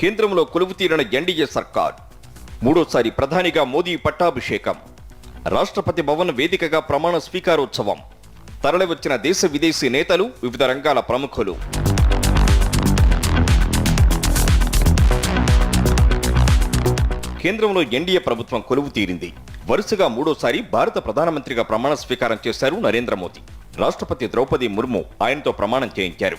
కేంద్రంలో కొలువు తీరిన ఎన్డీఏ సర్కార్. మూడోసారి ప్రధానిగా మోదీ పట్టాభిషేకం. రాష్ట్రపతి భవన్ వేదికగా ప్రమాణ స్వీకారోత్సవం. తరలివచ్చిన దేశ విదేశీ నేతలు వివిధ రంగాల ప్రముఖులు. కేంద్రంలో ఎన్డీఏ ప్రభుత్వం కొలువు తీరింది వరుసగా మూడోసారి భారత ప్రధానమంత్రిగా ప్రమాణ స్వీకారం చేశారు నరేంద్ర మోదీ. రాష్ట్రపతి ద్రౌపది ముర్ము ఆయనతో ప్రమాణం చేయించారు.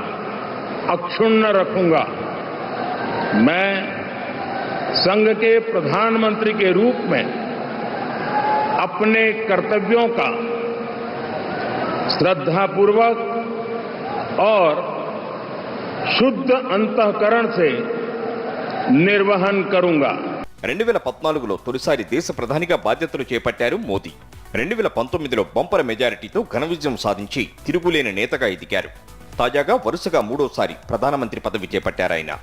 अक्षुण्ण रखूंगा मैं संघ के प्रधानमंत्री के रूप में अपने कर्तव्यों का श्रद्धापूर्वक और शुद्ध अंतकरण से निर्वहन करूंगा రెండు వేల పద్నాలుగులో తొలిసారి దేశ ప్రధానిగా బాధ్యతలు చేపట్టారు మోదీ రెండు వేల పంతొమ్మిదిలో బంపర మెజారిటీతో ఘన విజయం సాధించి తిరుగులేని నేతగా ఎదిగారు తాజాగా వరుసగా మూడోసారి ప్రధానమంత్రి పదవి చేపట్టారాయన.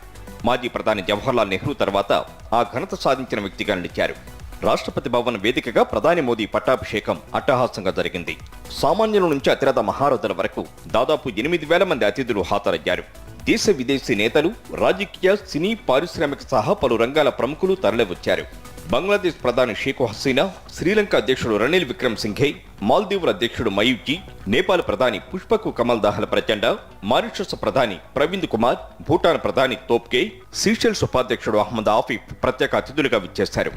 మాజీ ప్రధాని జవహర్లాల్ నెహ్రూ తర్వాత ఆ ఘనత సాధించిన వ్యక్తిగా నిలిచారు. రాష్ట్రపతి భవన్ వేదికగా ప్రధాని మోదీ పట్టాభిషేకం అట్టహాసంగా జరిగింది. సామాన్యుల నుంచి అతిరథ మహారథుల వరకు దాదాపు ఎనిమిది వేల మంది అతిథులు హాతరయ్యారు. దేశ విదేశీ నేతలు రాజకీయ సినీ పారిశ్రామిక సహా పలు రంగాల ప్రముఖులు తరలివచ్చారు. బంగ్లాదేశ్ ప్రధాని షేక్ హసీనా శ్రీలంక అధ్యక్షుడు రనిల్ విక్రమ్ సింఘే మాల్దీవుల అధ్యక్షుడు మయూబ్జీ నేపాల్ ప్రధాని పుష్పకు కమల్ దాహల ప్రచండ మారిషస్ ప్రధాని ప్రవీణ్ కుమార్ భూటాన్ ప్రధాని తోప్కే సీషెల్స్ ఉపాధ్యక్షుడు అహ్మద్ ఆఫీఫ్ ప్రత్యేక అతిథులుగా విచ్చేశారు.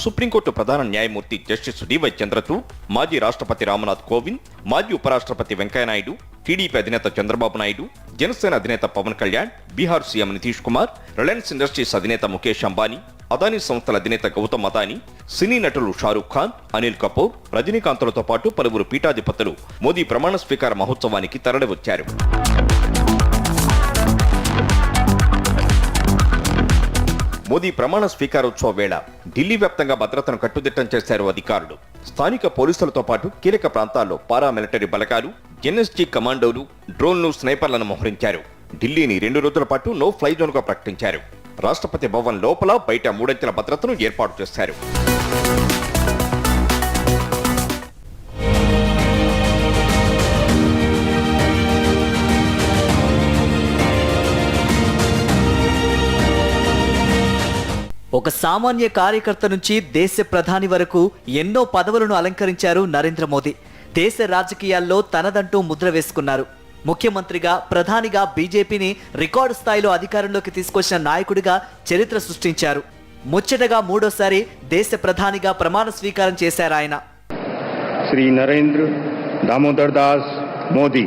సుప్రీంకోర్టు ప్రధాన న్యాయమూర్తి జస్టిస్ డివై చంద్రచూడ్ మాజీ రాష్ట్రపతి రామ్నాథ్ కోవింద్ మాజీ ఉపరాష్ట్రపతి వెంకయ్యనాయుడు టీడీపీ అధినేత చంద్రబాబు నాయుడు జనసేన అధినేత Pawan Kalyan Bihar CM Nitish Kumar Reliance Industries అధినేత ముఖేష్ అంబానీ అదానీ సంస్థల అధినేత గౌతమ్ అదానీ సినీ నటులు షారూఖ్ ఖాన్ అనిల్ కపూర్ రజనీకాంత్లతో పాటు పలువురు పీఠాధిపతులు మోదీ ప్రమాణ స్వీకార మహోత్సవానికి తరలివచ్చారు. మోదీ ప్రమాణ స్వీకారోత్సవ వేళ ఢిల్లీ వ్యాప్తంగా భద్రతను కట్టుదిట్టం చేశారు అధికారులు. స్థానిక పోలీసులతో పాటు కీలక ప్రాంతాల్లో పారామిలిటరీ బలగాలు ఎన్ఎస్జీ కమాండోలు డ్రోన్లు స్నైపర్లను మోహరించారు. ఢిల్లీని రెండు రోజుల పాటు నో ఫ్లై జోన్గా ప్రకటించారు. రాష్ట్రపతి భవన్ లోపల బయట మూడంచెల భద్రతను ఏర్పాటు చేశారు. ఒక సామాన్య కార్యకర్త నుంచి దేశ ప్రధాని వరకు ఎన్నో పదవులను అలంకరించారు నరేంద్ర మోదీ. దేశ రాజకీయాల్లో తనదంటూ ముద్ర వేసుకున్నారు. ముఖ్యమంత్రిగా ప్రధానిగా బీజేపీని రికార్డు స్థాయిలో అధికారంలోకి తీసుకొచ్చిన నాయకుడిగా చరిత్ర సృష్టించారు. ముచ్చటగా మూడోసారి దేశ ప్రధానిగా ప్రమాణ స్వీకారం చేశారు ఆయన. శ్రీ నరేంద్ర దామోదర్ దాస్ మోదీ.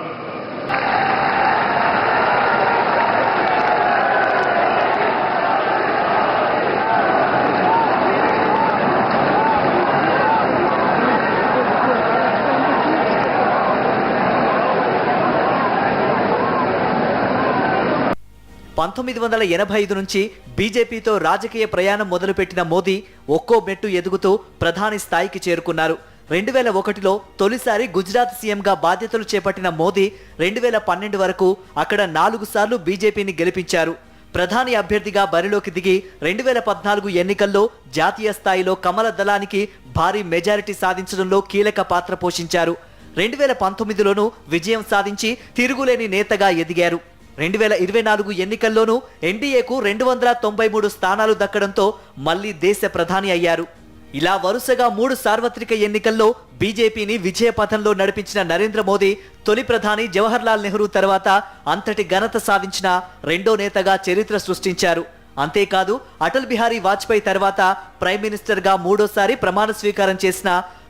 పంతొమ్మిది వందల ఎనభై ఐదు నుంచి బీజేపీతో రాజకీయ ప్రయాణం మొదలుపెట్టిన మోదీ ఒక్కో మెట్టు ఎదుగుతూ ప్రధాని స్థాయికి చేరుకున్నారు. రెండు వేల ఒకటిలో తొలిసారి గుజరాత్ సీఎంగా బాధ్యతలు చేపట్టిన మోదీ రెండు వేల పన్నెండు వరకు అక్కడ నాలుగు సార్లు బీజేపీని గెలిపించారు. ప్రధాని అభ్యర్థిగా బరిలోకి దిగి రెండు వేల పద్నాలుగు ఎన్నికల్లో జాతీయ స్థాయిలో కమల దళానికి భారీ మెజారిటీ సాధించడంలో కీలక పాత్ర పోషించారు. రెండు వేల పంతొమ్మిదిలోనూ విజయం సాధించి తిరుగులేని నేతగా ఎదిగారు. రెండు వేల ఇరవై నాలుగు ఎన్నికల్లోనూ ఎన్డీఏకు రెండు వందల తొంభై మూడు స్థానాలు దక్కడంతో మళ్ళీ దేశ ప్రధాని అయ్యారు. ఇలా వరుసగా మూడు సార్వత్రిక ఎన్నికల్లో బీజేపీని విజయపథంలో నడిపించిన నరేంద్ర మోదీ తొలి ప్రధాని జవహర్లాల్ నెహ్రూ తర్వాత అంతటి ఘనత సాధించిన రెండో నేతగా చరిత్ర సృష్టించారు. అంతేకాదు అటల్ బిహారీ వాజ్పేయి తర్వాత ప్రైమ్ మినిస్టర్గా మూడోసారి ప్రమాణ స్వీకారం చేసిన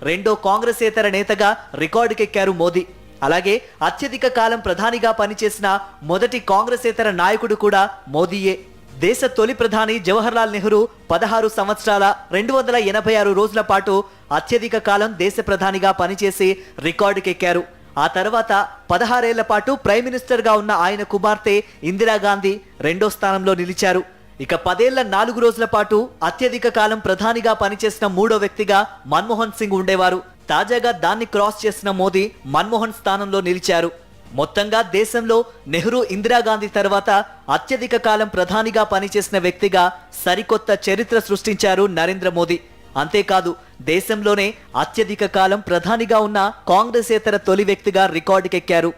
రెండో కాంగ్రెసేతర నేతగా రికార్డుకెక్కారు మోదీ. అలాగే అత్యధిక కాలం ప్రధానిగా పనిచేసిన మొదటి కాంగ్రెసేతర నాయకుడు కూడా మోదీయే. దేశ తొలి ప్రధాని జవహర్లాల్ నెహ్రూ పదహారు సంవత్సరాల రెండు వందల ఎనభై ఆరు రోజుల పాటు అత్యధిక కాలం దేశ ప్రధానిగా పనిచేసి రికార్డుకెక్కారు ఆ తర్వాత పదహారేళ్ళ పాటు ప్రైమ్ మినిస్టర్గా ఉన్న ఆయన కుమార్తె ఇందిరాగాంధీ రెండో స్థానంలో నిలిచారు. ఇక పదేళ్ళ నాలుగు రోజుల పాటు అత్యధిక కాలం ప్రధానిగా పనిచేసిన మూడో వ్యక్తిగా మన్మోహన్ సింగ్ ఉండేవారు. తాజాగా దాన్ని క్రాస్ చేసిన మోదీ మన్మోహన్ స్థానంలో నిలిచారు. మొత్తంగా దేశంలో నెహ్రూ ఇందిరాగాంధీ తర్వాత అత్యధిక కాలం ప్రధానిగా పనిచేసిన వ్యక్తిగా సరికొత్త చరిత్ర సృష్టించారు నరేంద్ర మోదీ. అంతేకాదు దేశంలోనే అత్యధిక కాలం ప్రధానిగా ఉన్న కాంగ్రెసేతర తొలి వ్యక్తిగా రికార్డుకెక్కారు.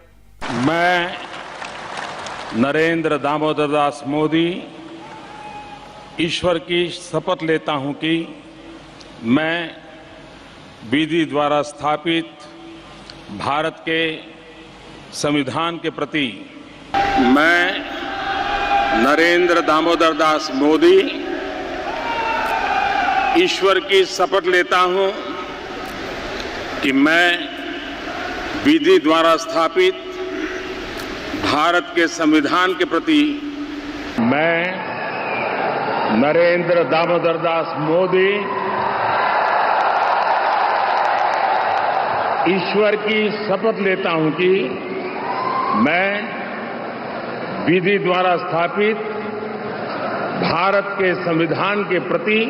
నరేంద్ర దామోదర్ దాస్ మోదీ ఈశ్వర్కి శపథ్ లేతా హీ विधि द्वारा स्थापित भारत के संविधान के प्रति मैं नरेंद्र दामोदर दास मोदी ईश्वर की शपथ लेता हूँ कि मैं विधि द्वारा स्थापित भारत के संविधान के प्रति मैं नरेंद्र दामोदर दास मोदी ईश्वर की शपथ लेता हूँ कि मैं विधि द्वारा स्थापित भारत के संविधान के प्रति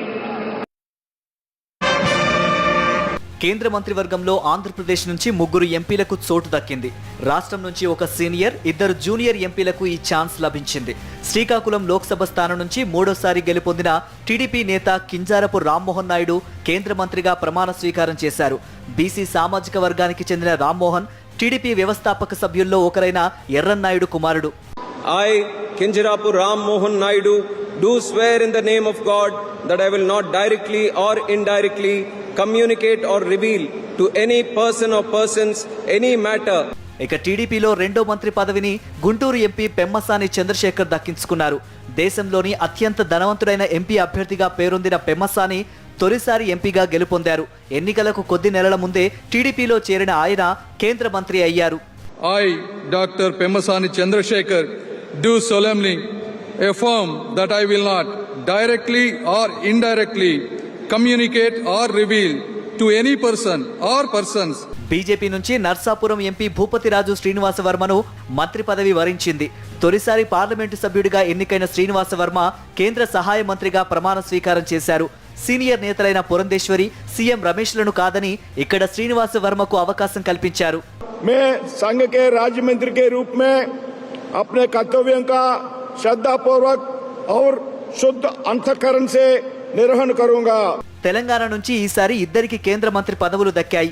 కేంద్ర మంత్రివర్గంలో ఆంధ్రప్రదేశ్ నుంచి ముగ్గురు ఎంపీలకు చోటు దక్కింది. రాష్ట్రం నుంచి ఒక సీనియర్ ఇద్దరు జూనియర్ ఎంపీలకు ఈ ఛాన్స్ లభించింది. శ్రీకాకుళం లోక్సభ స్థానం నుంచి మూడోసారి గెలుపొందిన టీడీపీ నేత కింజారపు రామ్మోహన్ నాయుడు కేంద్ర మంత్రిగా ప్రమాణ స్వీకారం చేశారు. బీసీ సామాజిక వర్గానికి చెందిన రామ్మోహన్ టీడీపీ వ్యవస్థాపక సభ్యుల్లో ఒకరైన ఎర్రన్నాయుడు కుమారుడు. I, Kinjirapu Ram Naidu Naidu, do swear in the name of God that I will not directly or indirectly communicate or reveal to any person of persons any matter ఇక టీడీపీలో రెండో మంత్రి పదవిని గుంటూరు ఎంపీ పెమ్మసాని చంద్రశేఖర్ దక్కించుకున్నారు. దేశంలోని అత్యంత ధనవంతుడైన ఎంపీ అభ్యర్థిగా పేరొందిన పెమ్మసాని తొలిసారి ఎంపీగా గెలుపొందారు. ఎన్నికలకు కొద్ది నెలల ముందే టీడీపీలో చేరిన ఆయన కేంద్ర మంత్రి అయ్యారు. I doctor Pemmasani Chandrasekhar do solemnly affirm that I will not directly or indirectly communicate or reveal to any person or persons BJP నుంచి నర్సాపురం ఎంపీ భూపతిరాజు శ్రీనివాస వర్మను మంత్రి పదవి వరించింది తొలిసారి పార్లమెంటు సభ్యుడిగా ఎన్నికైన శ్రీనివాస వర్మ కేంద్ర సహాయ మంత్రిగా ప్రమాణ స్వీకారం చేశారు సీనియర్ నేతలైన పురంధేశ్వరి సీఎం రమేష్లను కాదని ఇక్కడ శ్రీనివాస వర్మకు అవకాశం కల్పించారు मैं संघ के राज्य मंत्री के रूप में अपने कर्तव्यों का श्रद्धा पूर्वक और शुद्ध अंतकरण से తెలంగాణ నుంచి ఈసారి ఇద్దరికి కేంద్ర మంత్రి పదవులు దక్కాయి.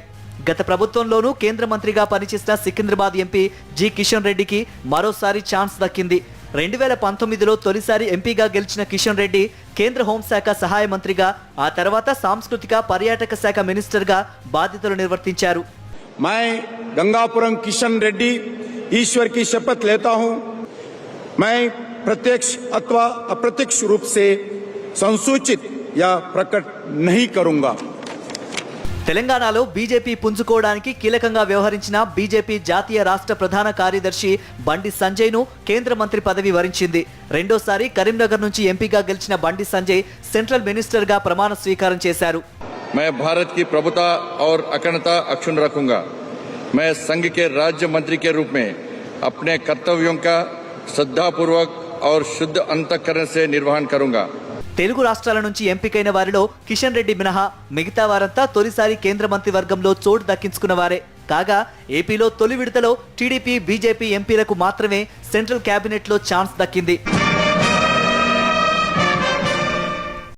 గత ప్రభుత్వంలోనూ కేంద్ర మంత్రిగా పనిచేసిన సికింద్రాబాద్ ఎంపీ జి కిషన్ రెడ్డికి మరోసారి ఛాన్స్ దక్కింది. రెండు వేల పంతొమ్మిదిలో తొలిసారి ఎంపీగా గెలిచిన కిషన్ రెడ్డి కేంద్ర హోంశాఖ సహాయ మంత్రిగా ఆ తర్వాత సాంస్కృతిక పర్యాటక శాఖ మినిస్టర్గా బాధ్యతలు నిర్వర్తించారు. మై గంగాపురం కిషన్ రెడ్డి ఈశ్వర్కి శపత్ లేతా హూ. మై ప్రత్యక్ష అత్వా అప్రత్యక్ష రూప్ సే సంసూచిత్ या प्रकट नहीं करूंगा తెలంగాణలో బీజేపీ పుంజుకోవడానికి కీలకంగా వ్యవహరించిన బీజేపీ జాతీయ రాష్ట్ర ప్రధాన కార్యదర్శి బండి సంజయ్ను కేంద్ర మంత్రి పదవి వరించింది రెండోసారి కరీంనగర్ నుంచి ఎంపీగా గెలిచిన బండి సంజయ్ సెంట్రల్ మినిస్టర్గా ప్రమాణ స్వీకారం చేశారు मैं भारत की प्रभुता और अखंडता अक्षुण रखूंगा मैं संघ के राज्य मंत्री के रूप में अपने कर्तव्यों का श्रद्धापूर्वक और शुद्ध अंतकरण से निर्वहन करूंगा తెలుగు రాష్ట్రాల నుంచి ఎంపికైన వారిలో కిషన్ రెడ్డి మినహా మిగతా వారంతా తొలిసారి కేంద్ర మంత్రివర్గంలో చోటు దక్కించుకున్న వారే. కాగా ఏపీలో తొలి విడతలో టీడీపీ బీజేపీ ఎంపీలకు మాత్రమే సెంట్రల్ క్యాబినెట్లో ఛాన్స్ దక్కింది.